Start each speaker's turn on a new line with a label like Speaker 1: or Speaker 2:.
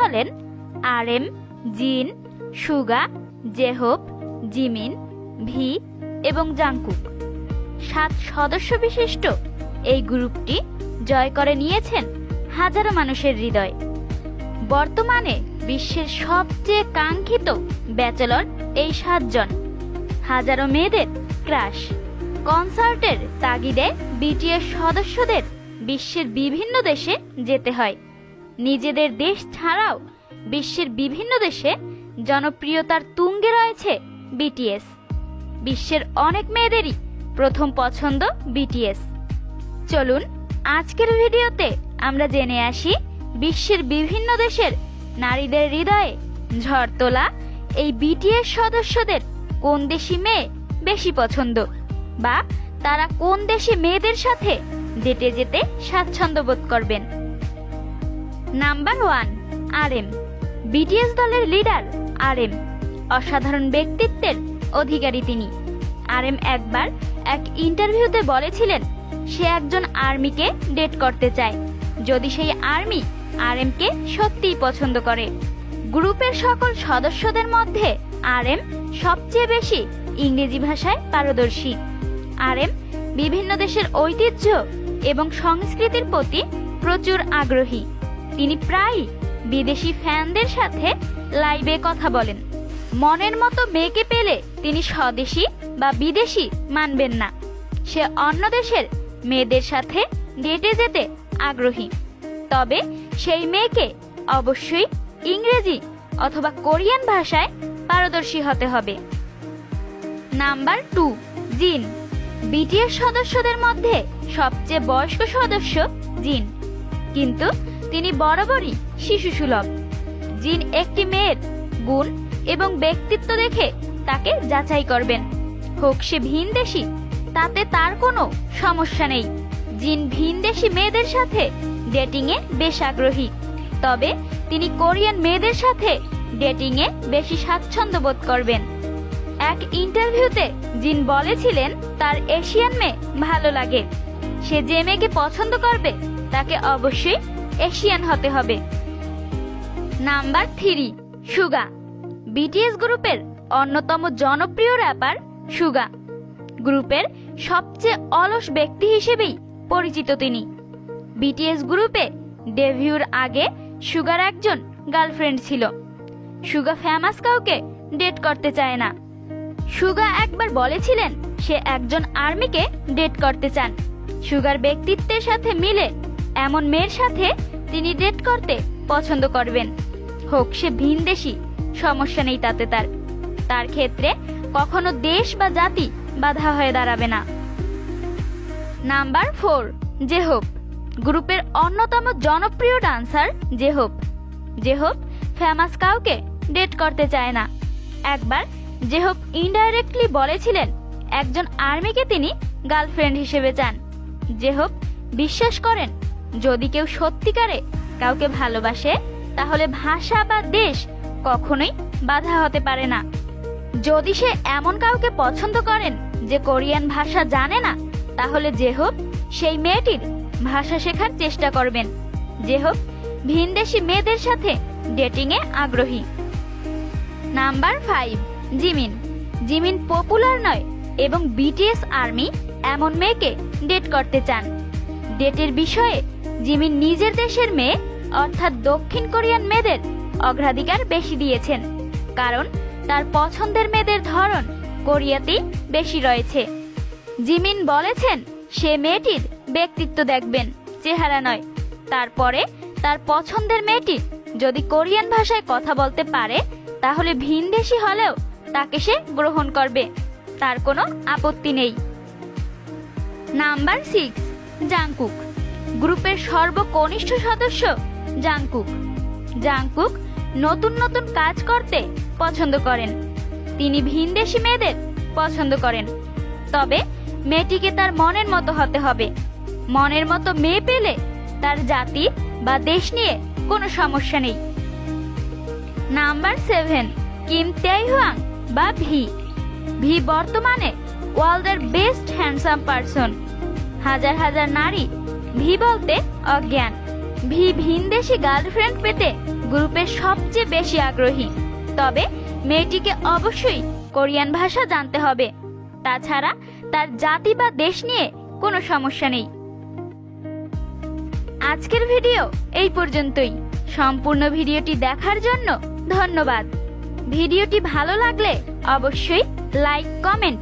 Speaker 1: হলেন R M Jin, Suga, J Hope, Jimin, V এবং Jungkook. সাত সদস্য বিশিষ্ট এই গ্রুপটি জয় করে নিয়েছেন হাজারো মানুষের হৃদয়। বর্তমানে বিশ্বের সবচেয়ে কাঙ্ক্ষিত ব্যাচেলর এই সাতজন। হাজারো মেয়েদের ক্রাশ। কনসার্টের তাগিদে বিটিএস সদস্যদের বিশ্বের বিভিন্ন দেশে যেতে হয়। নিজেদের দেশ ছাড়াও বিশ্বের বিভিন্ন দেশে জনপ্রিয়তার তুঙ্গে রয়েছে বিটিএস বিশ্বের অনেক মেয়েদেরই প্রথম পছন্দ বিটিএস চলুন আজকের ভিডিওতে আমরা জেনে আসি বিশ্বের বিভিন্ন দেশের নারীদের হৃদয়ে ঝড় তোলা এই বিটিএস সদস্যদের কোন দেশি মেয়ে বেশি পছন্দ বা তারা কোন দেশি মেয়েদের সাথে ডেটে যেতে স্বাচ্ছন্দ্য বোধ করবেন। Number one R M BTS দলের লিডার আর এম অসাধারণ ব্যক্তিত্বের অধিকারী তিনি। আর এম একবার এক ইন্টারভিউতে বলেছিলেন, সে একজন আর্মিকে ডেট করতে চায়। যদি সেই আর্মি আর এমকে সত্যিই পছন্দ করে। গ্রুপের সকল সদস্যদের মধ্যে আর এম সবচেয়ে বেশি ইংরেজি ভাষায় পারদর্শী। আর এম বিভিন্ন দেশের ঐতিহ্য এবং সংস্কৃতির প্রতি প্রচুর আগ্রহী। তিনি প্রায়ই বিদেশি ফ্যানদের সাথে লাইভে কথা বলেন। মনের মতো মেয়েকে পেলে তিনি স্বদেশী বা বিদেশি মানবেন না। সে অন্য দেশের মেয়েদের সাথে ডেটে যেতে আগ্রহী। তবে সেই মেয়েকে অবশ্যই ইংরেজি অথবা কোরিয়ান ভাষায় পারদর্শী হতে হবে। নাম্বার টু, জিন। বিটিএস সদস্যদের মধ্যে সবচেয়ে বয়স্ক সদস্য জিন। কিন্তু তিনি বরাবরই শিশু সুলভ জিন একটি মেয়ের গুণ এবং ব্যক্তিত্ব দেখে তাকে যাচাই করবেন। হোক সে ভিনদেশি, তাতে তার কোনো সমস্যা নেই। জিন ভিনদেশি মেয়েদের সাথে ডেটিংয়ে বেশ আগ্রহী, তবে তিনি কোরিয়ান মেয়েদের সাথে ডেটিংয়ে বেশি স্বাচ্ছন্দ্য বোধ করবেন। এক ইন্টারভিউতে জিন বলেছিলেন, তার এশিয়ান মেয়ে ভালো লাগে। সে যে মেয়েকে পছন্দ করবে, তাকে অবশ্যই এশিয়ান হতে হবে। নাম্বার থ্রি, সুগা। বিটিএস গ্রুপের অন্যতম জনপ্রিয় র্যাপার সুগা। গ্রুপের সবচেয়ে অলস ব্যক্তি হিসেবেই পরিচিত তিনি। বিটিএস গ্রুপে ডেভিউর আগে সুগার একজন গার্লফ্রেন্ড ছিল। সুগা ফেমাস কাউকে ডেট করতে চায় না। সুগা একবার বলেছিলেন সে একজন আর্মিকে ডেট করতে চান। সুগার ব্যক্তিত্বের সাথে মিলে এমন মেয়ের সাথে তিনি ডেট করতে পছন্দ করবেন। হোক সে ভিনদেশি, সমস্যা নেই তাতে তার। তার ক্ষেত্রে কখনো দেশ বা জাতি বাধা হয়ে দাঁড়াবে না। নাম্বার ফোর যে জেহোপ। গ্রুপের অন্যতম জনপ্রিয় dancer J Hope. J Hope famous কাউকে ডেট করতে চায় না। একবার যে জেহোপ ইনডাইরেক্টলি বলেছিলেন, একজন আর্মিকে তিনি গার্লফ্রেন্ড হিসেবে চান। যে জেহোপ বিশ্বাস করেন যদি কেউ সত্যিকারে কাউকে ভালোবাসে, তাহলে ভাষা বা দেশ কখনোই বাধা হতে পারে না। যদি সে এমন কাউকে পছন্দ করেন যে কোরিয়ান ভাষা জানে না, তাহলে যে হোক সেই মেয়েটির ভাষা শেখার চেষ্টা করবেন। যে হোক ভিনদেশি মেয়েদের সাথে ডেটিংয়ে আগ্রহী। Number five, Jimin. Jimin popular নয় এবং বিটিএস আর্মি এমন মেয়েকে ডেট করতে চান। ডেটের বিষয়ে জিমিন নিজের দেশের মেয়ে, অর্থাৎ দক্ষিণ কোরিয়ান মেয়েদের অগ্রাধিকার বেশি দিয়েছেন। কারণ তার পছন্দের মেয়েদের ধরন কোরিয়াতেই বেশি রয়েছে। জিমিন বলেছেন, সে মেয়েটির ব্যক্তিত্ব দেখবেন, চেহারা নয়। তারপরে তার পছন্দের মেয়েটি যদি কোরিয়ান ভাষায় কথা বলতে পারে, তাহলে ভিনদেশি হলেও তাকে সে গ্রহণ করবে। তার কোনো আপত্তি নেই। Number six, Jungkook. গ্রুপের সর্বকনিষ্ঠ সদস্য জাংকুক। জাংকুক নতুন নতুন কাজ করতে পছন্দ করেন। তিনি ভিনদেশি মেয়েদের পছন্দ করেন। তবে মেয়েটিকে তার মনের মতো হতে হবে। মনের মতো মেয়ে পেলে তার জাতি বা দেশ নিয়ে কোনো সমস্যা নেই। নাম্বার সেভেন, কিম তেইহুয়াং বা ভি। ভি বর্তমানে ওয়ার্ল্ডের বেস্ট হ্যান্ডসাম পারসন। হাজার হাজার নারী ভি বলতে অজ্ঞান। ভি ভিনদেশি গার্লফ্রেন্ড পেতে গ্রুপের সবচেয়ে বেশি আগ্রহী। তবে মেয়েটিকে অবশ্যই কোরিয়ান ভাষা জানতে হবে। তাছাড়া তার জাতি বা দেশ নিয়ে কোনো সমস্যা নেই। আজকের ভিডিও এই পর্যন্তই। সম্পূর্ণ ভিডিওটি দেখার জন্য ধন্যবাদ। ভিডিওটি ভালো লাগলে অবশ্যই লাইক, কমেন্ট